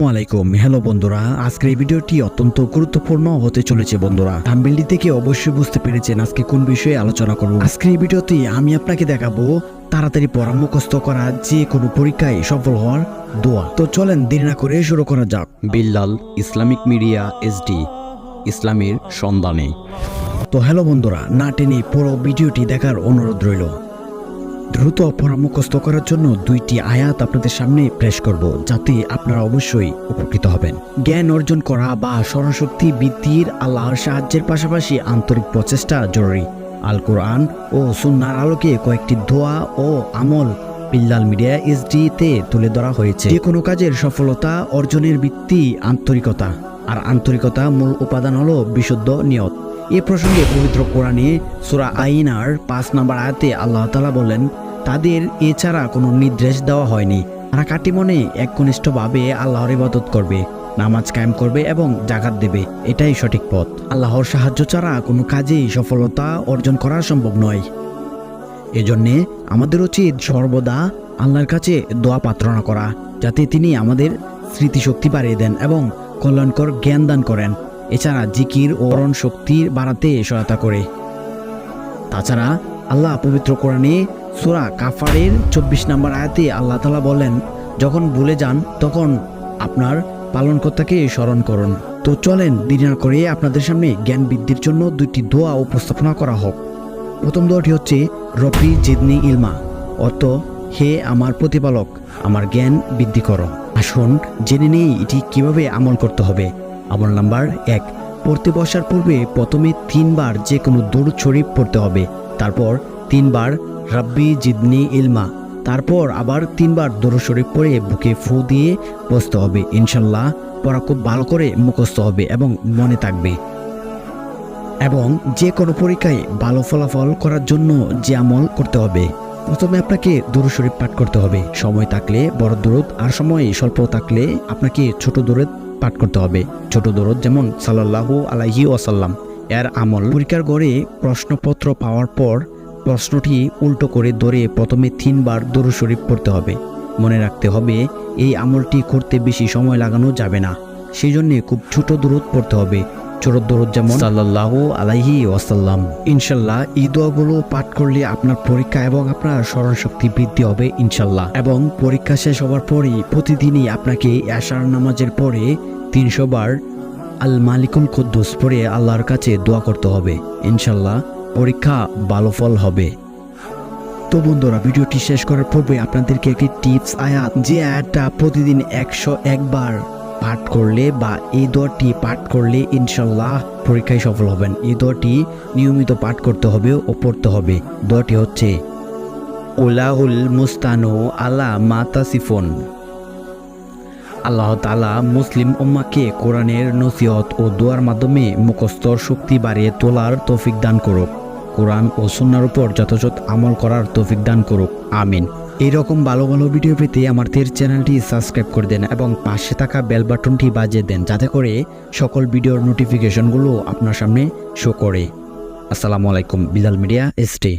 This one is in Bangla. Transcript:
ওয়ালাইকুম হ্যালো বন্ধুরা আজকের এই ভিডিওটি অত্যন্ত গুরুত্বপূর্ণ হতে চলেছে বন্ধুরা। থাম্বেলটি থেকে অবশ্যই বুঝতে পেরেছেন আজকে কোন বিষয়ে আলোচনা করব। আজকের এই ভিডিওতে আমি আপনাকে দেখাবো তাড়াতাড়ি পড়া মুখস্থ করা যে কোনো পরীক্ষায় সফল হওয়ার দোয়া। তো চলেন দেরি না করে শুরু করা যাক। বিল্লাল ইসলামিক মিডিয়া এসডি ইসলামের সন্ধানে। তো হ্যালো বন্ধুরা না টেনে পুরো ভিডিওটি দেখার অনুরোধ রইল। দ্রুত পরামুখস্থ করার জন্য দুইটি আয়াত আপনাদের সামনে প্রেস করব, যাতে আপনারা অবশ্যই উপকৃত হবেন। জ্ঞান অর্জন করা বা স্মরণশক্তি বৃদ্ধির আল্লাহর সাহায্যের পাশাপাশি আন্তরিক প্রচেষ্টা জরুরি। আল কোরআন ও সুন্নার আলোকে কয়েকটি দোয়া ও আমল বিল্লাল মিডিয়া এসডি তে তুলে ধরা হয়েছে। যে কোনো কাজের সফলতা অর্জনের ভিত্তি আন্তরিকতা। আর আন্তরিকতা মূল উপাদান হলো বিশুদ্ধ নিয়ত। এ প্রসঙ্গে পবিত্র কোরআনে সুরা আইনার পাঁচ নম্বর আয়াতে আল্লাহ তালা বলেন তাদের এছাড়া কোনো নির্দেশ দেওয়া হয়নি। তারা কাটি মনে একনিষ্ঠভাবে আল্লাহর ইবাদত করবে, নামাজ কায়েম করবে এবং জাকাত দেবে। এটাই সঠিক পথ। আল্লাহর সাহায্য ছাড়া কোনো কাজেই সফলতা অর্জন করা সম্ভব নয়। এজন্যে আমাদের উচিত সর্বদা আল্লাহর কাছে দোয়া প্রার্থনা করা, যাতে তিনি আমাদের স্মৃতিশক্তি বাড়িয়ে দেন এবং কল্যাণকর জ্ঞান দান করেন। এছাড়া জিকির ও অরণ শক্তি বাড়াতে সহায়তা করে। তাছাড়া আল্লাহ পবিত্র কোরআনে সূরা কাফারের চব্বিশ নম্বর আয়াতে আল্লাহ তালা বলেন, যখন ভুলে যান, তখন আপনার পালনকর্তাকে স্মরণ করুন। তো চলেন দিনার করে আপনাদের সামনে জ্ঞান বৃদ্ধির জন্য দুইটি দোয়া উপস্থাপনা করা হোক। প্রথম দোয়াটি হচ্ছে রফি জিদনি ইলমা। অর্থ, হে আমার প্রতিপালক, আমার জ্ঞান বৃদ্ধি করো। আসুন, জেনে নেই এটি কীভাবে আমল করতে হবে। আমল নাম্বার এক পড়তে বসার পূর্বে প্রথমে তিনবার যে কোনো দরুদ শরীফ পড়তে হবে। তারপর তিনবার রাব্বি জিদনি ইলমা। তারপর আবার তিনবার দরুদ শরীফ পড়ে বুকে ফু দিয়ে বসতে হবে। ইনশাল্লাহ পড়া খুব ভালো করে মুখস্থ হবে এবং মনে থাকবে। এবং যে কোনো পরীক্ষায় ভালো ফলাফল করার জন্য যে আমল করতে হবে। প্রথমে আপনাকে দূর শরীফ পাঠ করতে হবে। সময় থাকলে বড় দূরত আর সময় স্বল্প থাকলে আপনাকে ছোট দূরত পাঠ করতে হবে। ছোট দরদ যেমন সাল্লাহ আলাইহি ওয়াসাল্লাম। এর আমল পরীক্ষার গড়ে প্রশ্নপত্র পাওয়ার পর প্রশ্নটি উল্টো করে ধরে প্রথমে তিনবার দরু শরীফ পড়তে হবে। মনে রাখতে হবে, এই আমলটি করতে বেশি সময় লাগানো যাবে না। সেই জন্যে খুব ছোট দূরত পড়তে হবে। যেমন সাল্লাল্লাহু আলাইহি ওয়াসাল্লাম। ইনশাল্লাহ এই দোয়াগুলো পাঠ করলে আপনার পরীক্ষা এবং আপনার স্মরণ শক্তি বৃদ্ধি হবে ইনশাল্লাহ। এবং পরীক্ষা শেষ হওয়ার প্রতিদিনই আপনাকে এশার নামাজের পরে তিনশো বার আল মালিকুল কুদ্দুস পড়ে আল্লাহর কাছে দোয়া করতে হবে ইনশাল্লাহ। পরীক্ষা ভালো ফল হবে। তো বন্ধুরা ভিডিওটি শেষ করার পূর্বে আপনাদেরকে একটি টিপস আয়াত যে আয়াতটা প্রতিদিন একশো একবার পাঠ করলে বা এই দোয়াটি পাঠ করলে ইনশাল্লাহ পরীক্ষায় সফল হবেন। এই দোয়াটি নিয়মিত পাঠ করতে হবে ও পড়তে হবে। দোয়াটি হচ্ছে ওলাহুল মুস্তানো আলা মাতাসিফন আল্লাহ তালা মুসলিম উম্মাকে কোরআনের নসিহত ও দোয়ার মাধ্যমে মুখস্থর শক্তি বাড়িয়ে তোলার তৌফিক দান করুক। কোরআন ও সুন্নার উপর যথাযথ আমল করার তৌফিক দান করুক। আমিন। এইরকম ভালো ভালো ভিডিও পেতে আমার তের চ্যানেলটি সাবস্ক্রাইব করে দেন এবং পাশে থাকা বেল বাটনটি বাজিয়ে দেন, যাতে করে সকল ভিডিওর নোটিফিকেশনগুলো আপনার সামনে শো করে। আসসালামু আলাইকুম বিলাল মিডিয়া এসটি